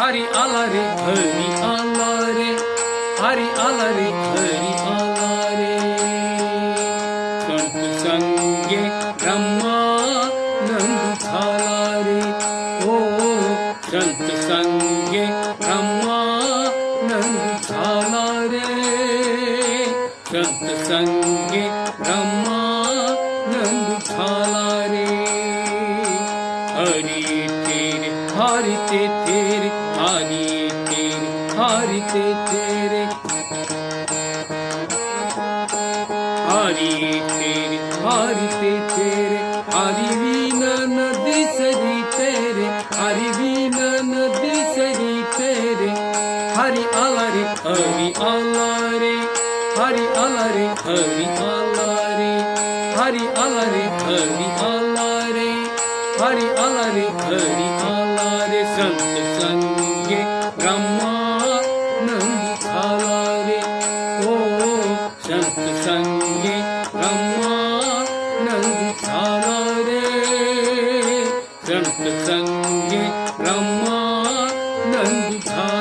hari alari hari alari. Hari alari hari alari. Sanku sange Brahmanand thalari Oh Sant sange Brahmanand thalari Sant sange Brahmanand thalari Hari harite tere hariye tere harite tere hariye tere harite tere arivina nadi sari tere arivina nadi sari tere hari alare hari alare hari alare hari alare. Hari alare hari alare hari alare hari alare सत्संग ब्रह्मानंद था